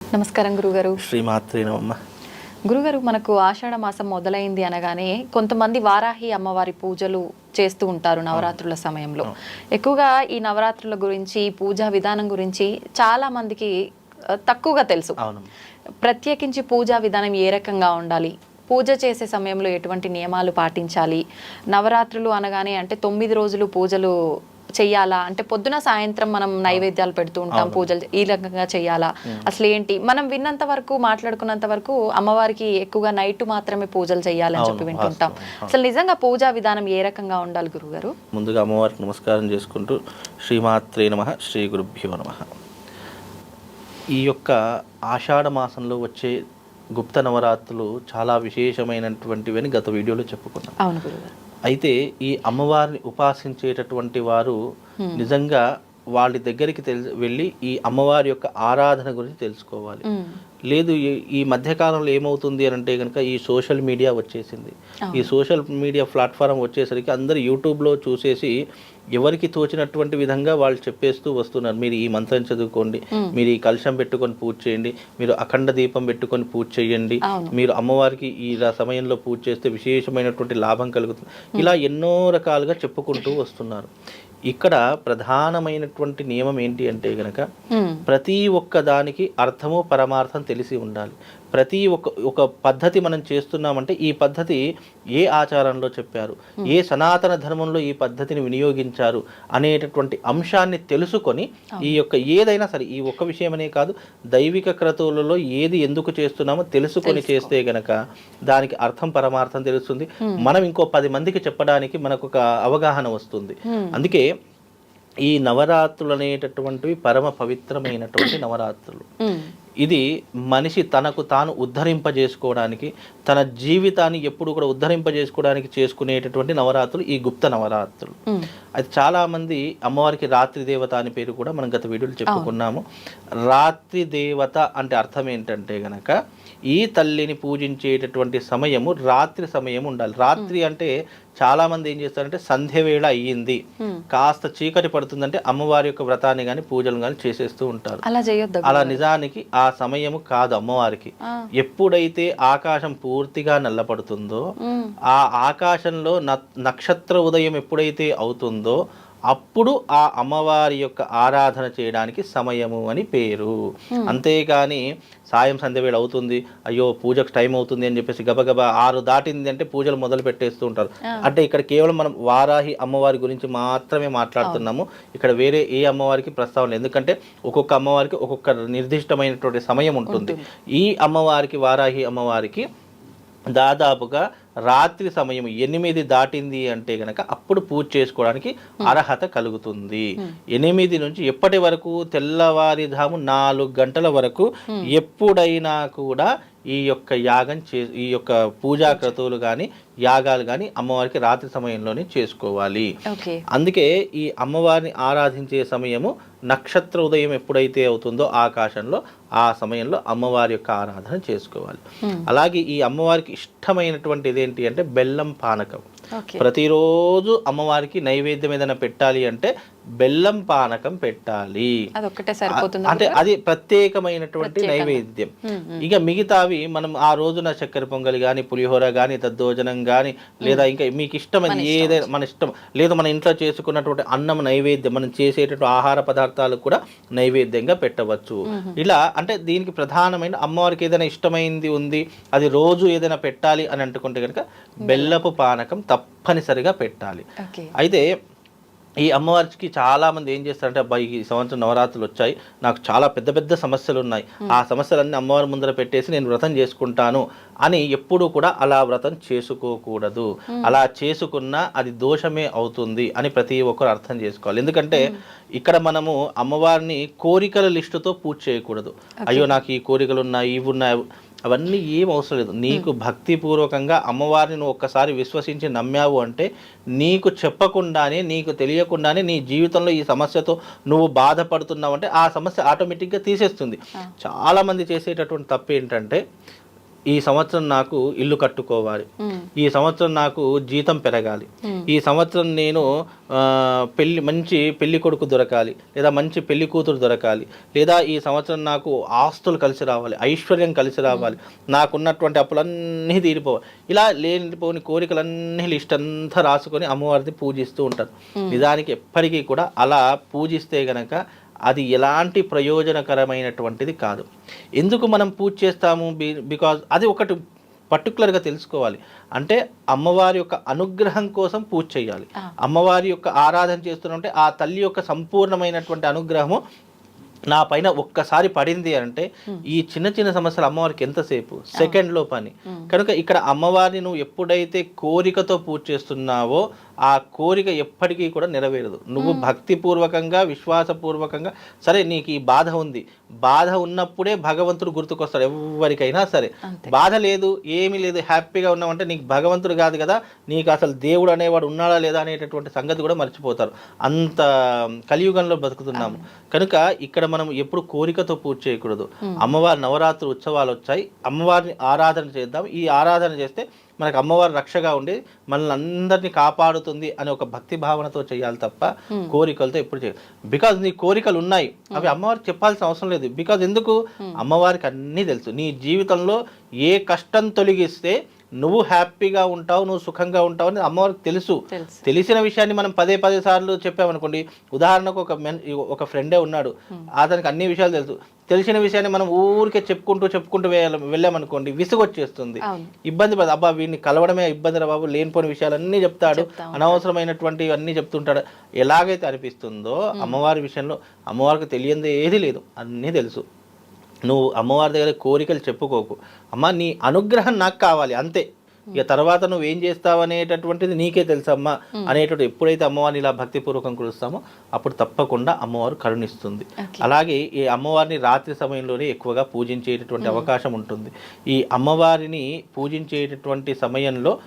నమస్కారం గురుగారు. శ్రీమాత్రి నమమ్మ గురుగారు మనకు ఆషాఢ మాసం మొదలైంది అనగానే కొంతమంది వారాహి అమ్మవారి పూజలు చేస్తూ ఉంటారు నవరాత్రుల సమయంలో. ఎక్కువగా ఈ నవరాత్రుల గురించి పూజా విధానం గురించి చాలా మందికి తక్కువగా తెలుసు. ప్రత్యేకించి పూజా విధానం ఏ రకంగా ఉండాలి? పూజ చేసే సమయంలో ఎటువంటి నియమాలు పాటించాలి? నవరాత్రులు అనగానే అంటే తొమ్మిది రోజులు పూజలు చెయ్యాలా? అంటే పొద్దున సాయంత్రం మనం నైవేద్యాలు పెడుతూ ఉంటాం పూజలు ఈ రకంగా చెయ్యాలా? అసలు ఏంటి మనం విన్నంత వరకు మాట్లాడుకున్నంత వరకు అమ్మవారికి ఎక్కువగా నైట్ మాత్రమే పూజలు చెయ్యాలని చెప్పి వింటుంటాం. అసలు నిజంగా పూజా విధానం ఏ రకంగా ఉండాలి గురుగారు ముందుగా అమ్మవారికి నమస్కారం చేసుకుంటూ శ్రీమాత్రే నమ శ్రీ గురుభ్యో నమ. ఈ యొక్క ఆషాఢ మాసంలో వచ్చే గుప్త నవరాత్రులు చాలా విశేషమైనటువంటివి అని గత వీడియోలో చెప్పుకున్నాం. అవును అయితే ఈ అమ్మవారిని ఉపాసించేటటువంటి వారు నిజంగా వాళ్ళ దగ్గరికి తెలి వెళ్ళి ఈ అమ్మవారి యొక్క ఆరాధన గురించి తెలుసుకోవాలి. లేదు ఈ- ఈ మధ్యకాలంలో ఏమవుతుంది అని అంటే కనుక ఈ సోషల్ మీడియా వచ్చేసింది. ఈ సోషల్ మీడియా ప్లాట్ఫారం వచ్చేసరికి అందరు యూట్యూబ్లో చూసేసి ఎవరికి తోచినటువంటి విధంగా వాళ్ళు చెప్పేస్తూ వస్తున్నారు. మీరు ఈ మంత్రం చదువుకోండి మీరు ఈ కలశం పెట్టుకొని పూజ చేయండి మీరు అఖండ దీపం పెట్టుకొని పూజ చేయండి. మీరు అమ్మవారికి ఈ ర- సమయంలో పూజ చేస్తే విశేషమైనటువంటి లాభం కలుగుతుంది. ఇలా ఎన్నో రకాలుగా చెప్పుకుంటూ వస్తున్నారు. ఇక్కడ ప్రధానమైనటువంటి నియమం ఏంటి అంటే గనక ప్రతి ఒక్క దానికి అర్థము పరమార్థం తెలిసి ఉండాలి. ప్రతి ఒక్క ఒక పద్ధతి మనం చేస్తున్నామంటే ఈ పద్ధతి ఏ ఆచారంలో చెప్పారు? ఏ సనాతన ధర్మంలో ఈ పద్ధతిని వినియోగించారు? అనేటటువంటి అంశాన్ని తెలుసుకొని ఈ యొక్క ఏదైనా సరే ఈ ఒక్క విషయమనే కాదు దైవిక క్రతువులలో ఏది ఎందుకు చేస్తున్నామో తెలుసుకొని చేస్తే గనక దానికి అర్థం పరమార్థం తెలుస్తుంది. మనం ఇంకో పది మందికి చెప్పడానికి మనకు ఒక అవగాహన వస్తుంది. అందుకే ఈ నవరాత్రులు అనేటటువంటివి పరమ పవిత్రమైనటువంటి నవరాత్రులు. ఇది మనిషి తనకు తాను ఉద్ధరింపజేసుకోవడానికి తన జీవితాన్ని ఎప్పుడు కూడా ఉద్ధరింపజేసుకోవడానికి చేసుకునేటటువంటి నవరాత్రులు ఈ గుప్త నవరాత్రులు. ఉమ్, అయితే చాలా మంది అమ్మవారికి రాత్రి దేవత అని పేరు కూడా మనం గత వీడియోలో చెప్పుకున్నాము. రాత్రి దేవత అంటే అర్థం ఏంటంటే గనక ఈ తల్లిని పూజించేటటువంటి సమయము రాత్రి సమయం ఉండాలి. రాత్రి అంటే చాలా మంది ఏం చేస్తారంటే సంధ్య వేళ అయ్యింది. కాస్త చీకటి పడుతుందంటే అమ్మవారి యొక్క వ్రతాన్ని కానీ పూజలు కానీ చేసేస్తూ ఉంటారు. అలా చేయొద్దు అలా నిజానికి ఆ సమయము కాదు అమ్మవారికి. ఎప్పుడైతే ఆకాశం పూర్తిగా నల్లపడుతుందో ఆ ఆకాశంలో నక్షత్ర ఉదయం ఎప్పుడైతే అవుతుందో అప్పుడు ఆ అమ్మవారి యొక్క ఆరాధన చేయడానికి సమయము అని పేరు. అంతేగాని సాయం సంధ్య వేళ అవుతుంది అయ్యో పూజకు టైం అవుతుంది అని చెప్పేసి గబగబా ఆరు దాటింది అంటే పూజలు మొదలు పెట్టేస్తూ ఉంటారు. అంటే ఇక్కడ కేవలం మనం వారాహి అమ్మవారి గురించి మాత్రమే మాట్లాడుతున్నాము. ఇక్కడ వేరే ఏ అమ్మవారికి ప్రస్తావన లేదు. ఎందుకంటే ఒక్కొక్క అమ్మవారికి ఒక్కొక్క నిర్దిష్టమైనటువంటి సమయం ఉంటుంది. ఈ అమ్మవారికి వారాహి అమ్మవారికి దాదాపుగా రాత్రి సమయం ఎనిమిది దాటింది అంటే గనక అప్పుడు పూజ చేసుకోవడానికి అర్హత కలుగుతుంది. ఎనిమిది నుంచి ఎప్పటి వరకు? తెల్లవారిధాము నాలుగు గంటల వరకు ఎప్పుడైనా కూడా ఈ యొక్క యాగం చే ఈ యొక్క పూజా క్రతువులు కానీ యాగాలు కానీ అమ్మవారికి రాత్రి సమయంలోనే చేసుకోవాలి. అందుకే ఈ అమ్మవారిని ఆరాధించే సమయము నక్షత్ర ఉదయం ఎప్పుడైతే అవుతుందో ఆకాశంలో ఆ సమయంలో అమ్మవారి యొక్క ఆరాధన చేసుకోవాలి. అలాగే ఈ అమ్మవారికి ఇష్టమైనటువంటిది ఏంటి అంటే బెల్లం పానకం. ప్రతిరోజు అమ్మవారికి నైవేద్యం ఏదైనా పెట్టాలి అంటే బెల్లం పానకం పెట్టాలి. అంటే అది ప్రత్యేకమైనటువంటి నైవేద్యం. ఇక మిగతావి మనం ఆ రోజున చక్కెర పొంగలి కానీ పులిహోర కానీ దద్దోజనం కానీ లేదా ఇంకా మీకు ఇష్టమైనది ఏదైనా మన ఇష్టం లేదా మన ఇంట్లో చేసుకున్నటువంటి అన్నం నైవేద్యం మనం చేసేటటువంటి ఆహార పదార్థాలు కూడా నైవేద్యంగా పెట్టవచ్చు. ఇలా అంటే దీనికి ప్రధానమైన అమ్మవారికి ఏదైనా ఇష్టమైంది ఉంది అది రోజు ఏదైనా పెట్టాలి అని అనుకుంటే కనుక బెల్లపు పానకం తప్పనిసరిగా పెట్టాలి. అయితే ఈ అమ్మవారికి చాలా మంది ఏం చేస్తారంటే అబ్బాయి ఈ సంవత్సరం నవరాత్రులు వచ్చాయి. నాకు చాలా పెద్ద పెద్ద సమస్యలు ఉన్నాయి. ఆ సమస్యలన్నీ అమ్మవారి ముందర పెట్టేసి నేను వ్రతం చేసుకుంటాను అని ఎప్పుడూ కూడా అలా వ్రతం చేసుకోకూడదు. అలా చేసుకున్నా అది దోషమే అవుతుంది అని ప్రతి ఒక్కరు అర్థం చేసుకోవాలి. ఎందుకంటే ఇక్కడ మనము అమ్మవారిని కోరికల లిస్టుతో పూజ చేయకూడదు. అయ్యో నాకు ఈ కోరికలు ఉన్నాయి ఇవి ఉన్నాయి. అవన్నీ ఏం అవసరం లేదు. నీకు భక్తిపూర్వకంగా అమ్మవారిని నువ్వు ఒక్కసారి విశ్వసించి నమ్మావు అంటే నీకు చెప్పకుండానే నీకు తెలియకుండానే నీ జీవితంలో ఈ సమస్యతో నువ్వు బాధపడుతున్నావు అంటే ఆ సమస్య ఆటోమేటిక్గా తీసేస్తుంది. చాలా మంది చేసేటటువంటి తప్పు ఏంటంటే ఈ సంవత్సరం నాకు ఇల్లు కట్టుకోవాలి. ఈ సంవత్సరం నాకు జీతం పెరగాలి. ఈ సంవత్సరం నేను పెళ్ళి మంచి పెళ్ళి కొడుకు దొరకాలి లేదా మంచి పెళ్ళి కూతురు దొరకాలి లేదా ఈ సంవత్సరం నాకు ఆస్తులు కలిసి రావాలి ఐశ్వర్యం కలిసి రావాలి నాకున్నటువంటి అప్పులన్నీ తీరిపోవాలి. ఇలా లేనిపోని కోరికలన్నీ లిస్ట్ అంతా రాసుకొని అమ్మవారిని పూజిస్తూ ఉంటారు. నిజానికి ఎప్పటికీ కూడా అలా పూజిస్తే గనక అది ఎలాంటి ప్రయోజనకరమైనటువంటిది కాదు. ఎందుకు మనం పూజ చేస్తాము? బికాజ్ అది ఒకటి పర్టికులర్గా తెలుసుకోవాలి. అంటే అమ్మవారి యొక్క అనుగ్రహం కోసం పూజ చేయాలి. అమ్మవారి యొక్క ఆరాధన చేస్తున్నట్టే ఆ తల్లి యొక్క సంపూర్ణమైనటువంటి అనుగ్రహము నా పైన ఒక్కసారి పడింది అంటే ఈ చిన్న చిన్న సమస్యలు అమ్మవారికి ఎంతసేపు? సెకండ్లో పని. కనుక ఇక్కడ అమ్మవారిని నువ్వు ఎప్పుడైతే కోరికతో పూజ చేస్తున్నావో ఆ కోరిక ఎప్పటికీ కూడా నెరవేరదు. నువ్వు భక్తిపూర్వకంగా విశ్వాసపూర్వకంగా సరే నీకు ఈ బాధ ఉంది. బాధ ఉన్నప్పుడే భగవంతుడు గుర్తుకొస్తాడు ఎవరికైనా సరే. బాధ లేదు ఏమీ లేదు హ్యాపీగా ఉన్నామంటే నీకు భగవంతుడు కాదు కదా నీకు అసలు దేవుడు అనేవాడు ఉన్నాడా లేదా అనేటటువంటి సంగతి కూడా మర్చిపోతారు. అంత కలియుగంలో బతుకుతున్నాము. కనుక ఇక్కడ మనం ఎప్పుడు కోరికతో పూజ చేయకూడదు. అమ్మవారి నవరాత్రి ఉత్సవాలు వచ్చాయి. అమ్మవారిని ఆరాధన చేద్దాం. ఈ ఆరాధన చేస్తే మనకు అమ్మవారి రక్షగా ఉండి మనల్ని అందరినీ కాపాడుతుంది అనే ఒక భక్తి భావనతో చేయాలి తప్ప కోరికలతో ఎప్పుడు చేయాలి. బికాజ్ నీ కోరికలు ఉన్నాయి. అవి అమ్మవారికి చెప్పాల్సిన అవసరం లేదు. బికాజ్ ఎందుకు? అమ్మవారికి అన్నీ తెలుసు. నీ జీవితంలో ఏ కష్టం తొలగిస్తే నువ్వు హ్యాపీగా ఉంటావు నువ్వు సుఖంగా ఉంటావు అని అమ్మవారికి తెలుసు. తెలుసు. తెలిసిన విషయాన్ని మనం పదే పదే సార్లు చెప్పామనుకోండి ఉదాహరణకు ఒక మెన్ ఒక ఫ్రెండే ఉన్నాడు. అతనికి అన్ని విషయాలు తెలుసు. తెలిసిన విషయాన్ని మనం ఊరికే చెప్పుకుంటూ చెప్పుకుంటూ వెళ్ళ- వెళ్ళామనుకోండి విసుగొచ్చేస్తుంది. అవును. ఇబ్బంది పడ అబ్బా వీడిని కలవడమే ఇబ్బంది రా బాబు లేనిపోని విషయాలన్నీ చెప్తాడు. అనవసరమైనటువంటి అన్నీ చెప్తుంటాడు. ఎలాగైతే అనిపిస్తుందో అమ్మవారి విషయంలో అమ్మవారికి తెలియంది ఏది లేదు. అన్నీ తెలుసు. నువ్వు అమ్మవారి దగ్గర కోరికలు చెప్పుకోకు. అమ్మ నీ అనుగ్రహం నాకు కావాలి అంతే. ఇక తర్వాత నువ్వు ఏం చేస్తావు అనేటటువంటిది నీకే తెలుసమ్మా అనేటువంటి ఎప్పుడైతే అమ్మవారిని ఇలా భక్తిపూర్వకం కురుస్తామో అప్పుడు తప్పకుండా అమ్మవారు కరుణిస్తుంది. అలాగే ఈ అమ్మవారిని రాత్రి సమయంలోనే ఎక్కువగా పూజించేటటువంటి అవకాశం ఉంటుంది. ఈ అమ్మవారిని పూజించేటటువంటి సమయంలో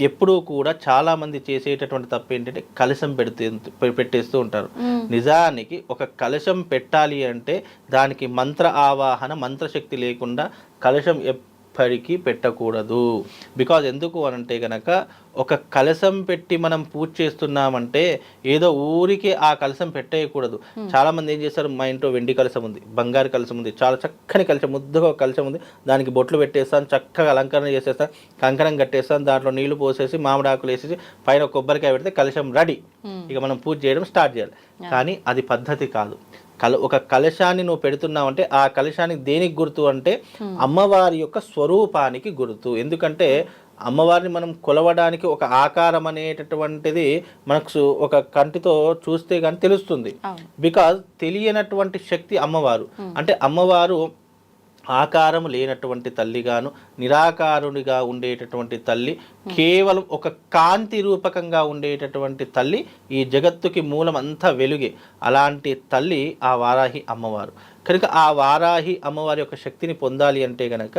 ఎప్పుడూ కూడా చాలా మంది చేసేటటువంటి తప్పు ఏంటంటే కలశం పెడితే పెట్టేస్తూ ఉంటారు. నిజానికి ఒక కలశం పెట్టాలి అంటే దానికి మంత్ర ఆవాహన మంత్రశక్తి లేకుండా కలశం ఎప్పటికీ పెట్టకూడదు. బికాజ్ ఎందుకు అనంటే గనక ఒక కలశం పెట్టి మనం పూజ చేస్తున్నామంటే ఏదో ఊరికే ఆ కలశం పెట్టేయకూడదు. చాలా మంది ఏం చేస్తారు మా ఇంట్లో వెండి కలశం ఉంది బంగారు కలశం ఉంది చాలా చక్కని కలశం ముద్దుగా ఒక కలశం ఉంది. దానికి బొట్లు పెట్టేస్తాను చక్కగా అలంకరణ చేసేస్తాను కంకణం కట్టేస్తాను దాంట్లో నీళ్ళు పోసేసి మామిడి ఆకులు వేసేసి పైన కొబ్బరికాయ పెడితే కలశం రెడీ. ఇక మనం పూజ చేయడం స్టార్ట్ చేయాలి. కానీ అది పద్ధతి కాదు. కల ఒక కలశాన్ని నువ్వు పెడుతున్నావంటే ఆ కలశానికి దేనికి గుర్తు అంటే అమ్మవారి యొక్క స్వరూపానికి గుర్తు. ఎందుకంటే అమ్మవారిని మనం కొలవడానికి ఒక ఆకారం అనేటటువంటిది మనకు ఒక కంటితో చూస్తే కానీ తెలుస్తుంది. బికాజ్ తెలియనటువంటి శక్తి అమ్మవారు. అంటే అమ్మవారు ఆకారం లేనటువంటి తల్లిగాను నిరాకారునిగా ఉండేటటువంటి తల్లి కేవలం ఒక కాంతి రూపకంగా ఉండేటటువంటి తల్లి ఈ జగత్తుకి మూలమంతా వెలుగే. అలాంటి తల్లి ఆ వారాహి అమ్మవారు. కనుక ఆ వారాహి అమ్మవారి యొక్క శక్తిని పొందాలి అంటే గనక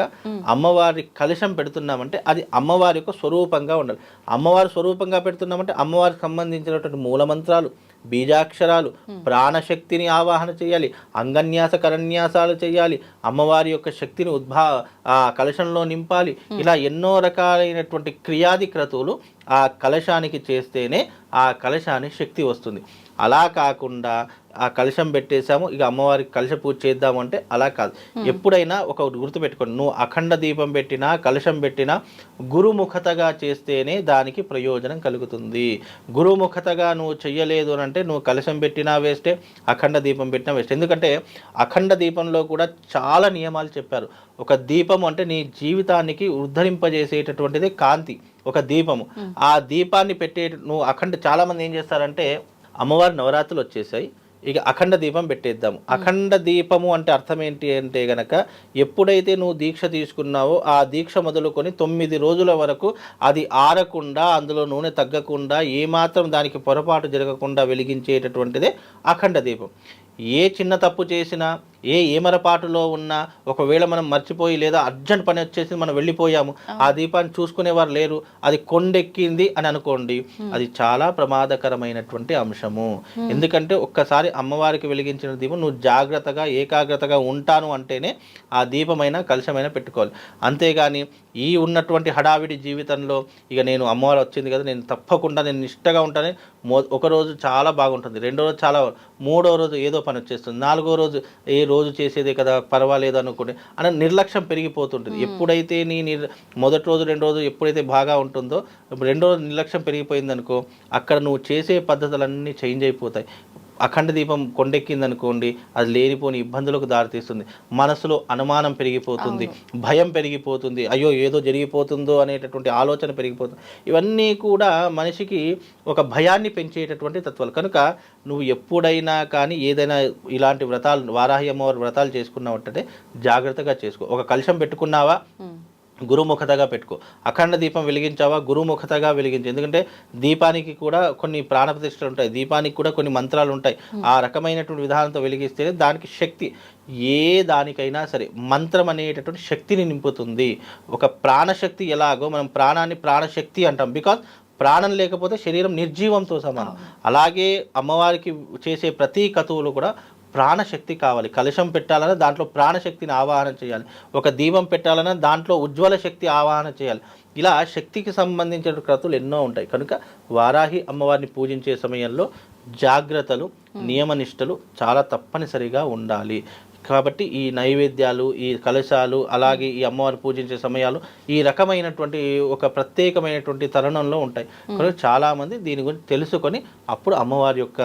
అమ్మవారి కలశం పెడుతున్నామంటే అది అమ్మవారి యొక్క స్వరూపంగా ఉండాలి. అమ్మవారి స్వరూపంగా పెడుతున్నామంటే అమ్మవారికి సంబంధించినటువంటి మూలమంత్రాలు బీజాక్షరాలు ప్రాణశక్తిని ఆవాహన చేయాలి అంగన్యాస కరన్యాసాలు చేయాలి అమ్మవారి యొక్క శక్తిని ఉద్భా ఆ కలశంలో నింపాలి. ఇలా ఎన్నో రకాలైనటువంటి క్రియాది క్రతువులు ఆ కలశానికి చేస్తేనే ఆ కలశానికి శక్తి వస్తుంది. అలా కాకుండా ఆ కలశం పెట్టేశాము ఇక అమ్మవారికి కలశ పూజ చేద్దాము అంటే అలా కాదు. ఎప్పుడైనా ఒక గుర్తు పెట్టుకోండి నువ్వు అఖండ దీపం పెట్టినా కలశం పెట్టినా గురుముఖతగా చేస్తేనే దానికి ప్రయోజనం కలుగుతుంది. గురుముఖతగా నువ్వు చెయ్యలేదు అని అంటే నువ్వు కలశం పెట్టినా వేస్టే అఖండ దీపం పెట్టినా వేస్ట్. ఎందుకంటే అఖండ దీపంలో కూడా చాలా నియమాలు చెప్పారు. ఒక దీపం అంటే నీ జీవితానికి ఉద్ధరింపజేసేటటువంటిది కాంతి ఒక దీపము. ఆ దీపాన్ని పెట్టే నువ్వు అఖండ చాలా మంది ఏం చేస్తారంటే అమ్మవారి నవరాత్రులు వచ్చేసాయి. ఇక అఖండ దీపం పెట్టేద్దాము అఖండ దీపము అంటే అర్థం ఏంటి అంటే గనక ఎప్పుడైతే నువ్వు దీక్ష తీసుకున్నావో ఆ దీక్ష మొదలుకొని తొమ్మిది రోజుల వరకు అది ఆరకుండా అందులో నూనె తగ్గకుండా ఏమాత్రం దానికి పొరపాటు జరగకుండా వెలిగించేటటువంటిదే అఖండ దీపం. ఏ చిన్న తప్పు చేసినా ఏ ఏమరపాటులో ఉన్నా ఒకవేళ మనం మర్చిపోయి లేదా అర్జెంట్ పని వచ్చేసి మనం వెళ్ళిపోయాము ఆ దీపాన్ని చూసుకునేవారు లేరు అది కొండెక్కింది అని అనుకోండి అది చాలా ప్రమాదకరమైనటువంటి అంశము. ఎందుకంటే ఒక్కసారి అమ్మవారికి వెలిగించిన దీపం నువ్వు జాగ్రత్తగా ఏకాగ్రతగా ఉంటాను అంటేనే ఆ దీపమైన కలశమైన పెట్టుకోవాలి. అంతేగాని ఈ ఉన్నటువంటి హడావిడి జీవితంలో ఇక నేను అమ్మవారు వచ్చింది కదా నేను తప్పకుండా నేను నిష్టగా ఉంటానని మో ఒక రోజు చాలా బాగుంటుంది రెండో రోజు చాలా మూడో రోజు ఏదో పని వచ్చేస్తుంది నాలుగో రోజు ఏ రోజు చేసేదే కదా పర్వాలేదు అనుకోండి అన్న నిర్లక్ష్యం పెరిగిపోతుంటుంది. ఎప్పుడైతే నీ నిర్ మొదటి రోజు రెండు రోజు ఎప్పుడైతే బాగా ఉంటుందో రెండో రోజు నిర్లక్ష్యం పెరిగిపోయింది అనుకో అక్కడ నువ్వు చేసే పద్ధతులన్నీ చేంజ్ అయిపోతాయి. అఖండ దీపం కొండెక్కింది అనుకోండి అది లేనిపోని ఇబ్బందులకు దారితీస్తుంది. మనసులో అనుమానం పెరిగిపోతుంది భయం పెరిగిపోతుంది అయ్యో ఏదో జరిగిపోతుందో అనేటటువంటి ఆలోచన పెరిగిపోతుంది. ఇవన్నీ కూడా మనిషికి ఒక భయాన్ని పెంచేటటువంటి తత్వాలు. కనుక నువ్వు ఎప్పుడైనా కానీ ఏదైనా ఇలాంటి వ్రతాలు వారాహి అమ్మవారి వ్రతాలు చేసుకున్నావంటే జాగ్రత్తగా చేసుకో. ఒక కలశం పెట్టుకున్నావా. గురుముఖతగా పెట్టుకో. అఖండ దీపం వెలిగించావా? గురుముఖతగా వెలిగించు. ఎందుకంటే దీపానికి కూడా కొన్ని ప్రాణప్రతిష్టలు ఉంటాయి. దీపానికి కూడా కొన్ని మంత్రాలు ఉంటాయి. ఆ రకమైనటువంటి విధానంతో వెలిగిస్తేనే దానికి శక్తి. ఏ దానికైనా సరే మంత్రం అనేటటువంటి శక్తిని నింపుతుంది. ఒక ప్రాణశక్తి ఎలాగో మనం ప్రాణాన్ని ప్రాణశక్తి అంటాం. బికాజ్ ప్రాణం లేకపోతే శరీరం నిర్జీవంతో సమానం. అలాగే అమ్మవారికి చేసే ప్రతి కతువులు కూడా ప్రాణశక్తి కావాలి. కలశం పెట్టాలన్నా దాంట్లో ప్రాణశక్తిని ఆవాహన చేయాలి. ఒక దీపం పెట్టాలన్నా దాంట్లో ఉజ్వల శక్తి ఆవాహన చేయాలి. ఇలా శక్తికి సంబంధించిన క్రతువులు ఎన్నో ఉంటాయి. కనుక వారాహి అమ్మవారిని పూజించే సమయంలో జాగ్రత్తలు నియమనిష్టలు చాలా తప్పనిసరిగా ఉండాలి. కాబట్టి ఈ నైవేద్యాలు ఈ కలశాలు అలాగే ఈ అమ్మవారిని పూజించే సమయాలు ఈ రకమైనటువంటి ఒక ప్రత్యేకమైనటువంటి తరుణంలో ఉంటాయి. కనుక చాలామంది దీని గురించి తెలుసుకొని అప్పుడు అమ్మవారి యొక్క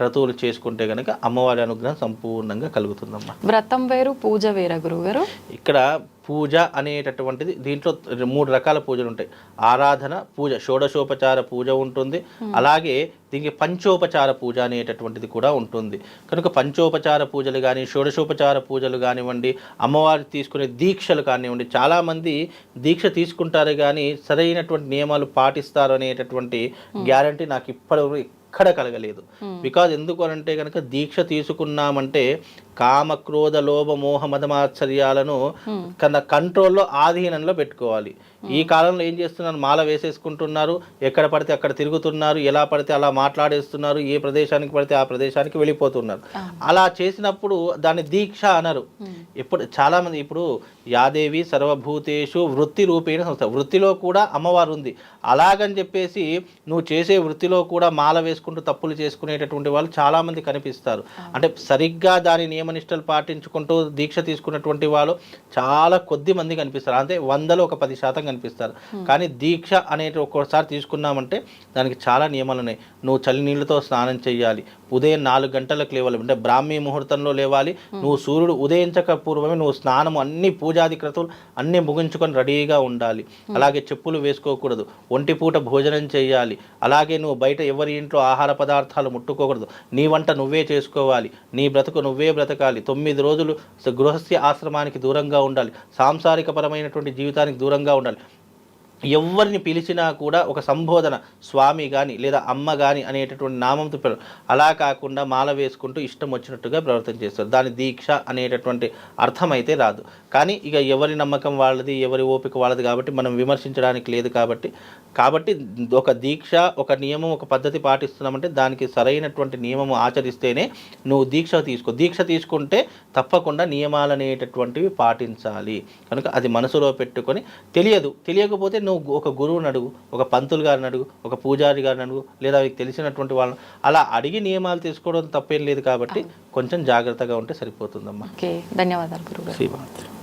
క్రతువులు చేసుకుంటే కనుక అమ్మవారి అనుగ్రహం సంపూర్ణంగా కలుగుతుందమ్మా. వ్రతం వేరు పూజ వేరా గురువు గారు. ఇక్కడ పూజ అనేటటువంటిది దీంట్లో మూడు రకాల పూజలు ఉంటాయి. ఆరాధన పూజ షోడశోపచార పూజ ఉంటుంది. అలాగే దీనికి పంచోపచార పూజ అనేటటువంటిది కూడా ఉంటుంది. కనుక పంచోపచార పూజలు కానీ షోడశోపచార పూజలు కానివ్వండి అమ్మవారు తీసుకునే దీక్షలు కానివ్వండి చాలామంది దీక్ష తీసుకుంటారు కానీ సరైనటువంటి నియమాలు పాటిస్తారు అనేటటువంటి గ్యారంటీ నాకు ఇప్పటి ఎక్కడ కలగలేదు. బికాజ్ ఎందుకు అనంటే కనుక దీక్ష తీసుకున్నామంటే కామ క్రోధ లోభ మోహ మదమాశ్చర్యాలను కన్నా కంట్రోల్లో ఆధీనంలో పెట్టుకోవాలి. ఈ కాలంలో ఏం చేస్తున్నారు? మాల వేసేసుకుంటున్నారు. ఎక్కడ పడితే అక్కడ తిరుగుతున్నారు. ఎలా పడితే అలా మాట్లాడేస్తున్నారు. ఏ ప్రదేశానికి పడితే ఆ ప్రదేశానికి వెళ్ళిపోతున్నారు. అలా చేసినప్పుడు దాన్ని దీక్ష అనరు. ఎప్పుడు చాలా మంది ఇప్పుడు యాదేవి సర్వభూతేషు వృత్తి రూపేణ సంస్థ. వృత్తిలో కూడా అమ్మవారు ఉంది. అలాగని చెప్పేసి నువ్వు చేసే వృత్తిలో కూడా మాల వేసుకుంటూ తప్పులు చేసుకునేటటువంటి వాళ్ళు చాలా మంది కనిపిస్తారు అంటే సరిగ్గా దాని నియమనిష్టలు పాటించుకుంటూ దీక్ష తీసుకున్నటువంటి వాళ్ళు చాలా కొద్ది మంది కనిపిస్తారు. అంటే వందలో ఒక పది శాతం కనిపిస్తారు. కానీ దీక్ష అనేది ఒక్కోసారి తీసుకున్నామంటే దానికి చాలా నియమాలు ఉన్నాయి. నువ్వు చలి నీళ్ళతో స్నానం చేయాలి ఉదయం నాలుగు గంటలకు లేవాలి. అంటే బ్రాహ్మీ ముహూర్తంలో లేవాలి. నువ్వు సూర్యుడు ఉదయించక పూర్వమే నువ్వు స్నానం అన్ని పూజాది క్రతువులు అన్నీ ముగించుకొని రెడీగా ఉండాలి. అలాగే చెప్పులు వేసుకోకూడదు. ఒంటి పూట భోజనం చేయాలి. అలాగే నువ్వు బయట ఎవరి ఇంట్లో ఆహార పదార్థాలు ముట్టుకోకూడదు. నీ వంట నువ్వే చేసుకోవాలి. నీ బ్రతుకు నువ్వే బ్రతకాలి. తొమ్మిది రోజులు గృహస్థ ఆశ్రమానికి దూరంగా ఉండాలి. సాంసారిక పరమైనటువంటి జీవితానికి దూరంగా ఉండాలి. ఎవరిని పిలిచినా కూడా ఒక సంబోధన స్వామి కానీ లేదా అమ్మ కానీ అనేటటువంటి నామంతో అలా కాకుండా మాల వేసుకుంటూ ఇష్టం వచ్చినట్టుగా ప్రవర్తన చేస్తారు. దాని దీక్ష అనేటటువంటి అర్థమైతే రాదు. కానీ ఇక ఎవరి నమ్మకం వాళ్ళది ఎవరి ఓపిక వాళ్ళది కాబట్టి మనం విమర్శించడానికి లేదు కాబట్టి. కాబట్టి ఒక దీక్ష ఒక నియమం ఒక పద్ధతి పాటిస్తున్నామంటే దానికి సరైనటువంటి నియమం ఆచరిస్తేనే నువ్వు దీక్ష తీసుకో. దీక్ష తీసుకుంటే తప్పకుండా నియమాలు అనేటటువంటివి పాటించాలి. కనుక అది మనసులో పెట్టుకొని తెలియదు. తెలియకపోతే నువ్వు ఒక గురువుని అడుగు ఒక పంతులు గారిని అడుగు ఒక పూజారి గారిని అడుగు లేదా తెలిసినటువంటి వాళ్ళని అలా అడిగి నియమాలు తీసుకోవడం తప్పేం లేదు కాబట్టి కొంచెం జాగ్రత్తగా ఉంటే సరిపోతుందమ్మా. ఓకే. ధన్యవాదాలు గురువు శ్రీమాత్రి.